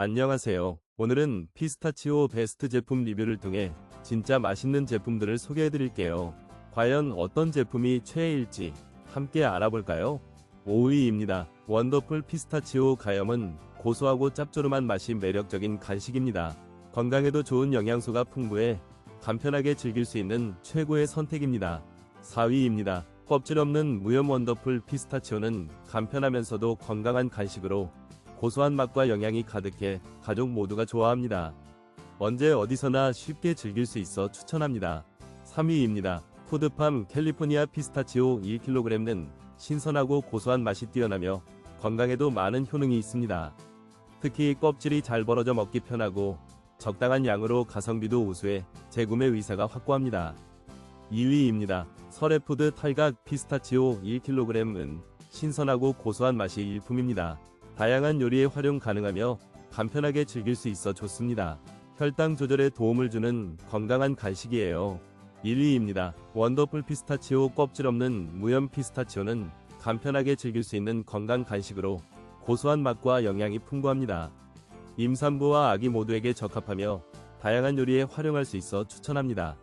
안녕하세요. 오늘은 피스타치오 베스트 제품 리뷰를 통해 진짜 맛있는 제품들을 소개해 드릴게요. 과연 어떤 제품이 최애일지 함께 알아볼까요? 5위입니다. 원더풀 피스타치오 가염은 고소하고 짭조름한 맛이 매력적인 간식입니다. 건강에도 좋은 영양소가 풍부해 간편하게 즐길 수 있는 최고의 선택입니다. 4위입니다. 껍질 없는 무염 원더풀 피스타치오는 간편하면서도 건강한 간식으로 고소한 맛과 영양이 가득해 가족 모두가 좋아합니다. 언제 어디서나 쉽게 즐길 수 있어 추천합니다. 3위입니다. 푸드팜 캘리포니아 피스타치오 1kg는 신선하고 고소한 맛이 뛰어나며 건강에도 많은 효능이 있습니다. 특히 껍질이 잘 벌어져 먹기 편하고 적당한 양으로 가성비도 우수해 재구매 의사가 확고합니다. 2위입니다. 설해푸드 탈각 피스타치오 1kg은 신선하고 고소한 맛이 일품입니다. 다양한 요리에 활용 가능하며 간편하게 즐길 수 있어 좋습니다. 혈당 조절에 도움을 주는 건강한 간식이에요. 1위입니다. 원더풀 피스타치오 껍질 없는 무염 피스타치오는 간편하게 즐길 수 있는 건강 간식으로 고소한 맛과 영양이 풍부합니다. 임산부와 아기 모두에게 적합하며 다양한 요리에 활용할 수 있어 추천합니다.